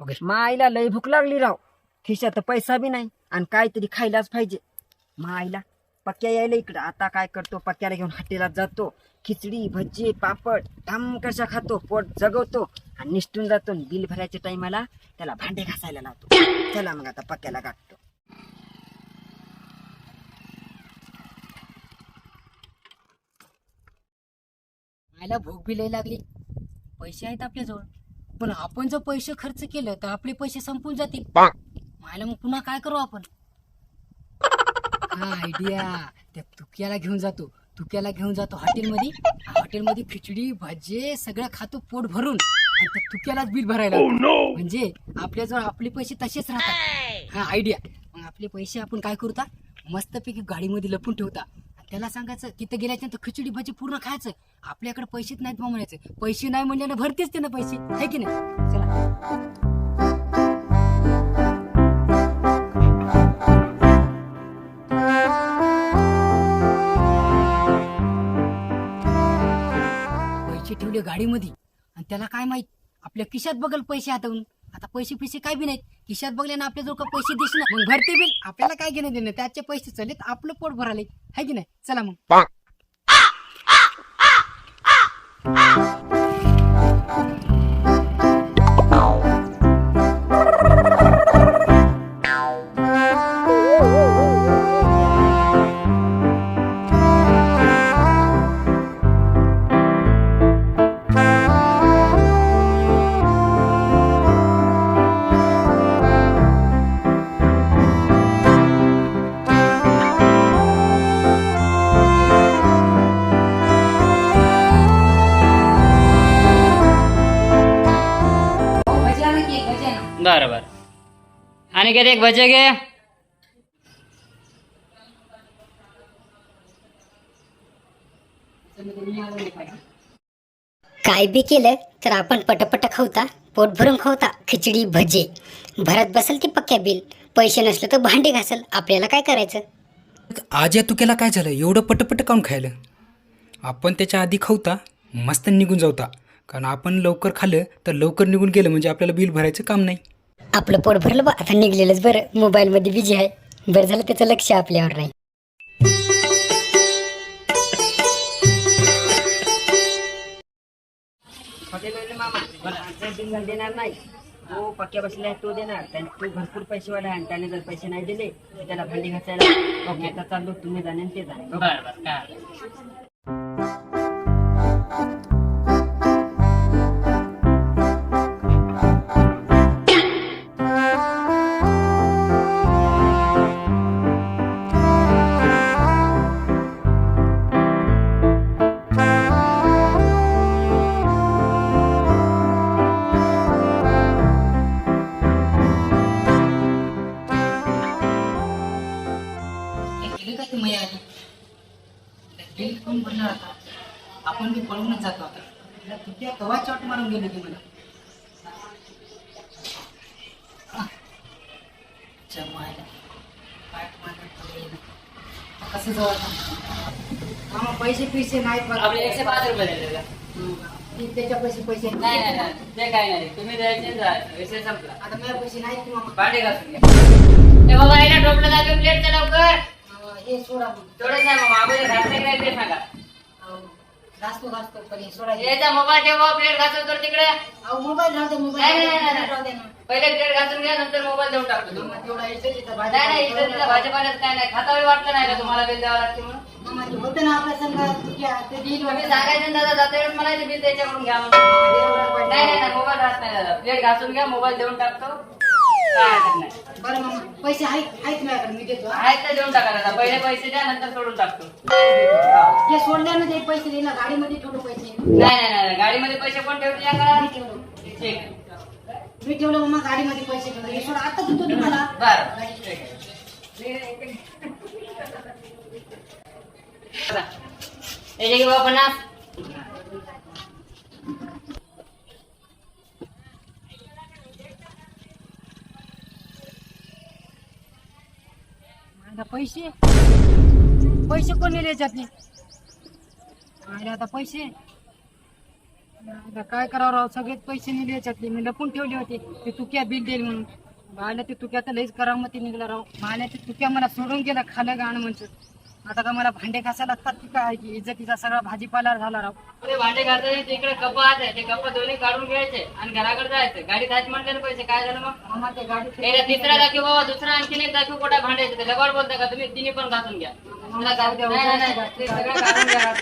Okay माईला लय भूक लागली राव. खिशात पैसा बी नाही आणि काहीतरी खायलाच पाहिजे. माईला पक्क्या यायला इकडं. आता काय करतो? पक्क्याला घेऊन हॉटेलात जातो. खिचडी भजी पापड धाम कशा खातो? पोट जगवतो आणि निष्ठून जातो आणि बिल भरायच्या टायमाला त्याला भांडे घासायला लावतो. चला मग आता पक्क्याला गाठतो. मायला भूक बी लय लागली. पैसे आहेत आपल्याजवळ. पण आपण जर पैसे खर्च केलं तर आपले पैसे संपून जातील. मला मग पुन्हा काय करू आपण? हा आयडिया त्या तुक्याला घेऊन जातो. तुक्याला घेऊन जातो हॉटेलमध्ये. हॉटेलमध्ये खिचडी भजे सगळं खातो पोट भरून. आणि त्या तुक्यालाच बिल भरायला लावतो. म्हणजे आपल्याजवळ आपले पैसे तसेच राहतात. हा आयडिया मग आपले पैसे आपण काय करूता मस्तपैकी गाडीमध्ये लपून ठेवता. त्याला सांगायचं तिथं गेल्याच्यानंतर खिचडी भाजी पूर्ण खायचं. आपल्याकडे पैसेच नाहीत बा म्हणायचं. पैसे नाही म्हणल्यानं भरतेच ते ना पैसे. आहे की नाही? चला. पैसे ठेवले गाडीमध्ये. आणि त्याला काय माहीत? आपल्या खिशात बघल पैसे हातवून आता पैसे पैसे काय बी नाहीत खिशात बघले ना आपल्याजवळ का पैसे दिसणार मग भरते बिल आपल्याला काय घेणं देणं त्याचे पैसे चलेत आपलं पोट भराले आहे की नाही चला मग बरं बरं आणि किती एक भजे घे काय बी केलं तर आपण पटपट खावता पोट भरून खावता खिचडी भजे. भरत बसल ती पक्क्या बिल. पैसे नसले तर भांडी घासल. आपल्याला काय करायचं? आज या तुक्याला काय झालं? एवढं पटपट काऊन खायलं? आपण त्याच्या आधी खाऊता मस्त निघून जाऊता. कारण आपण लवकर खाल्लं तर लवकर निघून गेलं म्हणजे आपल्याला बिल भरायचं काम नाही. आपलं पोट भरलं बा. आता निघलेलंच बरं. मोबाईलमध्ये बिजी आहे. बरं झालं त्याचं लक्ष आपल्यावर नाही. देणार नाही तो पक्क्या बसला आहे तो देणार. त्याने तो भरपूर पैसे वाढा आणि त्याने जर पैसे नाही दिले तर त्याला भांडी घासायला ओके आता चाललो तुम्ही जाणे ते जाणे कोण भरणार आता? आपण बी पळूनच जातो आता. तिला तुझ्या कवा चॉट मारून गेली ती मला. आह. कसं आता? मामा पैसे पैसे नाहीत. आपले एकशे पाच रुपये दिले का? हं. त्याच्या पैसे पैसे नाही नाही नाही. ते काय नाही. तुम्ही द्यायचे. विषय संपला. आता माझ्या पैसे नाहीत मामा? भांडे घासून घ्या. ए बाबा याला टोपलं जागे प्लेटचं लवकर. हे सोडा. तेवढंच नाही मग अगोदर घासले काय ते सांगा अं, घासतो घासतो पण हे सोडा हे. याचा मोबाईल ठेवा प्लेट घासून तर तिकडे अहो मोबाईल राहू दे मोबाईल नाही, नाही, नाही, नाही. राहू दे ना पहिले प्लेट घासून घ्या नंतर मोबाईल देऊन टाकतो तुम्ही. मामा तेवढा तिथं नाही नाही इथं तिथं भाजीपाल्यात काय नाही खाता वाटलं नाही का तुम्हाला बिल द्यावं लागते म्हणून होतं ना आपल्या तुझ्या ते देईल तुम्ही वाटतं. सांगायचं ना दादा जाते वेळेस मला बिल त्याच्याकडून घ्या म्हणून नाही नाही नाही मोबाईल राहत नाही दादा प्लेट घासून घ्या मोबाईल देऊन टाकतो काय हरकत नाही बरं मामा पैसे आहेत आहेत माझ्याकडे मी देतो हा. आहेत तर देऊन टाका दादा. पहिले पैसे द्या नंतर सोडून टाकतो. हे सोडल्यानं ते पैसे दे ना गाडीमध्ये ठेवलो पैसे. नाही नाही नाही गाडीमध्ये पैसे कोण ठेवते या का मी ठेवलो ठीक. मी ठेवलं मामा गाडीमध्ये पैसे ठेवले हे सोड आता देतो तुम्हाला. बरं. की बाबा पन्नास आता पैसे? पैसे कोणी नेले याच्यातले अरे आता पैसे? आता काय करावं राव? सगळेच पैसे नेले याच्यातले मी लपून ठेवले होते. ते तुक्या बिल देईल म्हणून. बायला ते तुक्या तर लईच करामती निघला राव. मायला ते तुक्या मला सोडून गेला खाल्या गाणं म्हणतात आता का मला भांडे घासायला लागतात की काय? की इज्जतीचा सगळा भाजीपाला झाला राव. ते भांडे घासायचे तिकडे कप आहे. ते कप दोन्ही काढून घ्यायचे आणि घराकडे जायचं. गाडी जायचं म्हटलं ना पैसे काय झालं मग? मामा ते गाडी त्याला तिसरा दाखव बाबा दुसरा आणखीन एक दाखव कोटा भांडायचं. ते लबाड बोलता का तुम्ही? तिन्ही पण घासून घ्या. नाही, नाही, नाही, ते सगळं काढून घ्या.